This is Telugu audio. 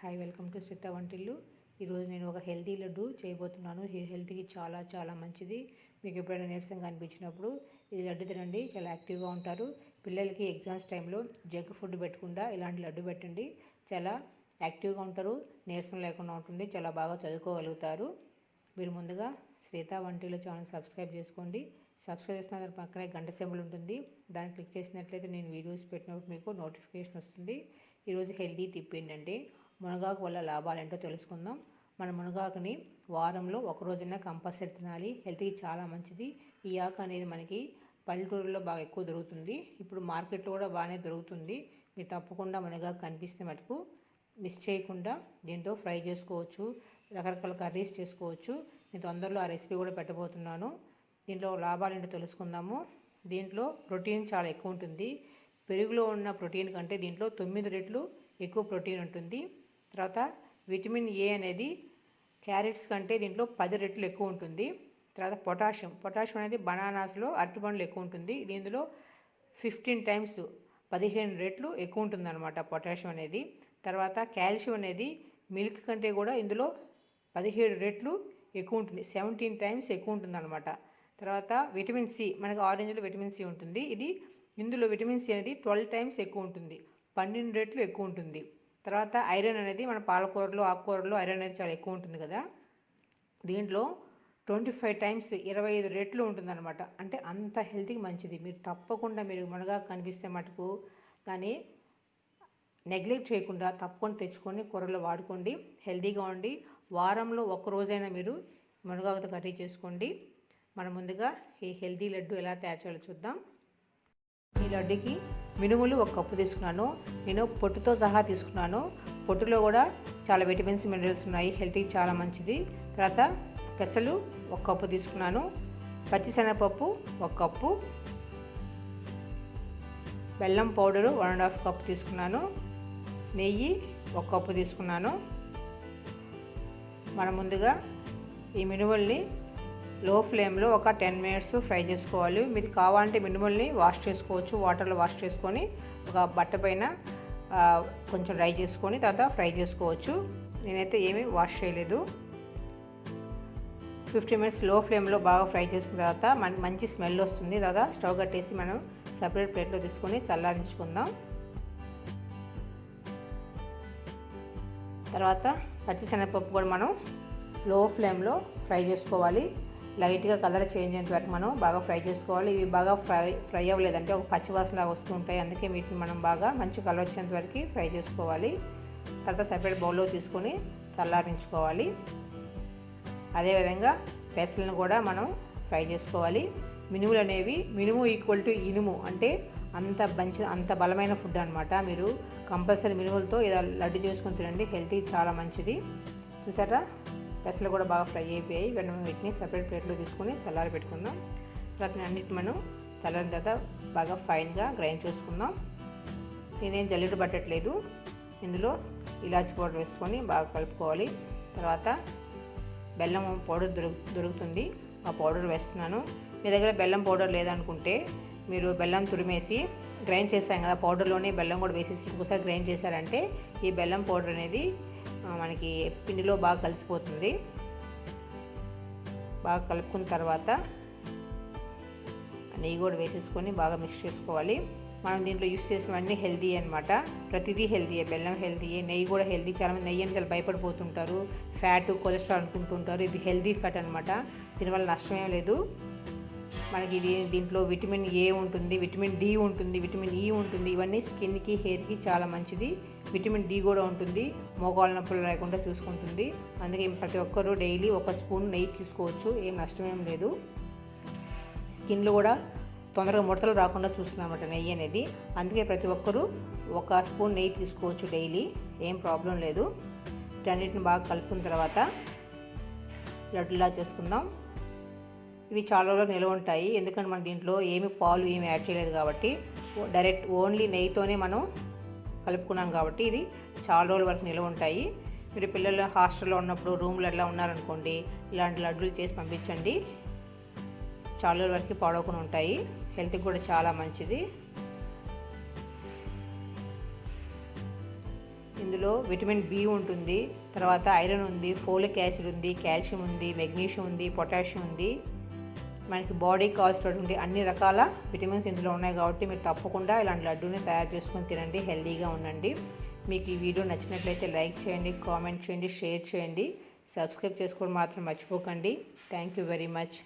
హాయ్ వెల్కమ్ టు శ్రీత వంటిల్లు. ఈరోజు నేను ఒక హెల్తీ లడ్డు చేయబోతున్నాను. ఈ హెల్త్కి చాలా చాలా మంచిది. మీకు ఎప్పుడైనా నీరసంగా అనిపించినప్పుడు ఇది లడ్డు తినండి. చాలా యాక్టివ్గా ఉంటారు. పిల్లలకి ఎగ్జామ్స్ టైంలో జంక్ ఫుడ్ పెట్టకుండా ఇలాంటి లడ్డు పెట్టండి. చాలా యాక్టివ్గా ఉంటారు. నీరసం లేకుండా ఉంటుంది. చాలా బాగా చదువుకోగలుగుతారు. మీరు ముందుగా శ్రీత వంటిలో ఛానల్ సబ్స్క్రైబ్ చేసుకోండి. సబ్స్క్రైబ్ చేసిన దాని పక్కనే గంట సింబల్ ఉంటుంది. దాన్ని క్లిక్ చేసినట్లయితే నేను వీడియోస్ పెట్టినప్పుడు మీకు నోటిఫికేషన్ వస్తుంది. ఈరోజు హెల్తీ టిప్ ఏంటంటే మునగాకు వల్ల లాభాలు ఏంటో తెలుసుకుందాం. మన మునగాకుని వారంలో ఒకరోజైనా కంపల్సరీ తినాలి. హెల్త్కి చాలా మంచిది. ఈ ఆకు అనేది మనకి పల్లెటూరులో బాగా ఎక్కువ దొరుకుతుంది. ఇప్పుడు మార్కెట్లో కూడా బాగానే దొరుకుతుంది. మీరు తప్పకుండా మునగాకు కనిపిస్తే మటుకు మిస్ చేయకుండా దీంతో ఫ్రై చేసుకోవచ్చు. రకరకాల కర్రీస్ చేసుకోవచ్చు. నేను తొందరలో ఆ రెసిపీ కూడా పెట్టబోతున్నాను. దీంట్లో లాభాలు ఏంటో తెలుసుకుందాము. దీంట్లో ప్రోటీన్ చాలా ఎక్కువ ఉంటుంది. పెరుగులో ఉన్న ప్రోటీన్ కంటే దీంట్లో తొమ్మిది రెట్లు ఎక్కువ ప్రోటీన్ ఉంటుంది. తర్వాత విటమిన్ ఏ అనేది క్యారెట్స్ కంటే దీంట్లో పది రెట్లు ఎక్కువ ఉంటుంది. తర్వాత పొటాషియం పొటాషియం అనేది బనానాస్లో అరటిపండ్లు ఎక్కువ ఉంటుంది. దీనిలో ఫిఫ్టీన్ టైమ్స్ పదిహేను రెట్లు ఎక్కువ ఉంటుందన్నమాట పొటాషియం అనేది. తర్వాత కాల్షియం అనేది మిల్క్ కంటే కూడా ఇందులో పదిహేడు రెట్లు ఎక్కువ ఉంటుంది. సెవెంటీన్ టైమ్స్ ఎక్కువ ఉంటుందన్నమాట. తర్వాత విటమిన్ సి మనకి ఆరెంజ్లో విటమిన్ సి ఉంటుంది. ఇది ఇందులో విటమిన్ సి అనేది ట్వెల్వ్ టైమ్స్ ఎక్కువ ఉంటుంది. పన్నెండు రెట్లు ఎక్కువ ఉంటుంది. తర్వాత ఐరన్ అనేది మన పాలకూరలో ఆకుకూరలో ఐరన్ అనేది చాలా ఎక్కువ ఉంటుంది కదా. దీంట్లో ట్వంటీ ఫైవ్ టైమ్స్ ఇరవై ఐదు రెట్లు ఉంటుందన్నమాట. అంటే అంత హెల్త్కి మంచిది. మీరు తప్పకుండా మీరు మునగా కనిపిస్తే మటుకు దాన్ని నెగ్లెక్ట్ చేయకుండా తప్పకుండా తెచ్చుకొని కూరలో వాడుకోండి. హెల్తీగా ఉండి వారంలో ఒక్కరోజైనా రోజైనా మీరు మునగాకుతో కర్రీ చేసుకోండి. మనం ముందుగా ఈ హెల్తీ లడ్డు ఎలా తయారు చేయాలో చూద్దాం. ఈ లడ్డుకి మినుములు ఒక కప్పు తీసుకున్నాను. నేను పొట్టుతో సహా తీసుకున్నాను. పొట్టులో కూడా చాలా విటమిన్స్ మినరల్స్ ఉన్నాయి. హెల్త్కి చాలా మంచిది. తర్వాత పెసలు ఒక కప్పు తీసుకున్నాను. పచ్చిశనగపప్పు ఒక కప్పు. బెల్లం powder one and half cup తీసుకున్నాను. నెయ్యి ఒక కప్పు తీసుకున్నాను. మనం ముందుగా ఈ మినుముల్ని లో ఫ్లేమ్లో ఒక టెన్ మినిట్స్ ఫ్రై చేసుకోవాలి. మీకు కావాలంటే మినుముల్ని వాష్ చేసుకోవచ్చు. వాటర్లో వాష్ చేసుకొని ఒక బట్ట పైన కొంచెం డ్రై చేసుకొని తర్వాత ఫ్రై చేసుకోవచ్చు. నేనైతే ఏమీ వాష్ చేయలేదు. ఫిఫ్టీ మినిట్స్లో ఫ్లేమ్లో బాగా ఫ్రై చేసుకున్న తర్వాత మన మంచి స్మెల్ వస్తుంది. తర్వాత స్టవ్ కట్టేసి మనం సపరేట్ ప్లేట్లో తీసుకొని చల్లారించుకుందాం. తర్వాత పచ్చిశనగపప్పు కూడా మనం లో ఫ్లేమ్లో ఫ్రై చేసుకోవాలి. లైట్గా కలర్ చేంజ్ అయ్యేంత వరకు మనం బాగా ఫ్రై చేసుకోవాలి. ఇవి బాగా ఫ్రై ఫ్రై అవ్వలేదంటే ఒక పచ్చివాసన వస్తూ ఉంటాయి. అందుకే వీటిని మనం బాగా మంచి కలర్ వచ్చేంత వరకు ఫ్రై చేసుకోవాలి. తర్వాత సపరేట్ బౌల్లో తీసుకొని చల్లారించుకోవాలి. అదేవిధంగా పెసలను కూడా మనం ఫ్రై చేసుకోవాలి. మినుములు అనేవి మినుము ఈక్వల్ టు ఇనుము అంటే అంత మంచి అంత బలమైన ఫుడ్ అనమాట మీరు కంపల్సరీ మినుములతో ఇలా లడ్డు చేసుకొని తినండి. హెల్తీ చాలా మంచిది. చూసారా? పెసలు కూడా బాగా ఫ్రై అయిపోయాయి. వెంటనే వీటిని సపరేట్ ప్లేట్లో తీసుకొని చల్లారి పెట్టుకుందాం. తర్వాత అన్నిటి మనం చల్లని తర్వాత బాగా ఫైన్గా గ్రైండ్ చేసుకుందాం. నేనేం జల్లెడు పట్టట్లేదు. ఇందులో ఇలాచి పౌడర్ వేసుకొని బాగా కలుపుకోవాలి. తర్వాత బెల్లం పౌడర్ దొరుకు దొరుకుతుంది. ఆ పౌడర్ వేస్తున్నాను. మీ దగ్గర బెల్లం పౌడర్ లేదనుకుంటే మీరు బెల్లం తురిమేసి గ్రైండ్ చేశాం కదా పౌడర్లోనే బెల్లం కూడా వేసేసి ఇంకోసారి గ్రైండ్ చేశారంటే ఈ బెల్లం పౌడర్ అనేది మనకి పిండిలో బాగా కలిసిపోతుంది. బాగా కలుపుకున్న తర్వాత నెయ్యి కూడా వేసేసుకొని బాగా మిక్స్ చేసుకోవాలి. మనం దీంట్లో యూస్ చేసినవన్నీ హెల్తీ అనమాట ప్రతిదీ హెల్తీయే బెల్లం హెల్తీయే నెయ్యి కూడా హెల్తీ చాలామంది నెయ్యి అని చాలా భయపడిపోతుంటారు. ఫ్యాట్ కొలెస్ట్రాల్ అనుకుంటుంటారు. ఇది హెల్తీ ఫ్యాట్ అనమాట దీనివల్ల నష్టమేం లేదు. మనకి ఇది దీంట్లో విటమిన్ ఏ ఉంటుంది విటమిన్ డి ఉంటుంది విటమిన్ ఈ ఉంటుంది. ఇవన్నీ స్కిన్కి హెయిర్కి చాలా మంచిది. విటమిన్ డి కూడా ఉంటుంది. మోకాళ్ళ నొప్పులు లేకుండా చూసుకుంటుంది. అందుకే ప్రతి ఒక్కరూ డైలీ ఒక స్పూన్ నెయ్యి తీసుకోవచ్చు. ఏం నష్టమేం లేదు. స్కిన్లో కూడా తొందరగా ముడతలు రాకుండా చూస్తుందన్నమాట నెయ్యి అనేది. అందుకే ప్రతి ఒక్కరూ ఒక స్పూన్ నెయ్యి తీసుకోవచ్చు డైలీ. ఏం ప్రాబ్లం లేదు. వీటన్నిటిని బాగా కలుపుకున్న తర్వాత లడ్డులా చేసుకుందాం. ఇవి చాలా రోజులు నిల్వ ఉంటాయి. ఎందుకంటే మన దీంట్లో ఏమి పాలు ఏమి యాడ్ చేయలేదు కాబట్టి డైరెక్ట్ ఓన్లీ నెయ్యితోనే మనం కలుపుకున్నాం కాబట్టి ఇది చాలా రోజుల వరకు నిల్వ ఉంటాయి. మీరు పిల్లలు హాస్టల్లో ఉన్నప్పుడు రూమ్లో ఎలా ఉన్నారనుకోండి ఇలాంటి లడ్డూలు చేసి పంపించండి. చాలా రోజుల వరకు పాడవకుండా ఉంటాయి. హెల్త్కి కూడా చాలా మంచిది. ఇందులో విటమిన్ బి ఉంటుంది. తర్వాత ఐరన్ ఉంది ఫోలిక్ యాసిడ్ ఉంది కాల్షియం ఉంది మెగ్నీషియం ఉంది పొటాషియం ఉంది. మనకి బాడీకి కావాల్సినటువంటి అన్ని రకాల విటమిన్స్ ఇందులో ఉన్నాయి కాబట్టి మీరు తప్పకుండా ఇలాంటి లడ్డూని తయారు చేసుకొని తినండి హెల్దీగా ఉండండి. మీకు ఈ వీడియో నచ్చినట్లయితే లైక్ చేయండి కామెంట్ చేయండి షేర్ చేయండి. సబ్స్క్రైబ్ చేసుకోవడం మాత్రం మర్చిపోకండి. Thank you very much.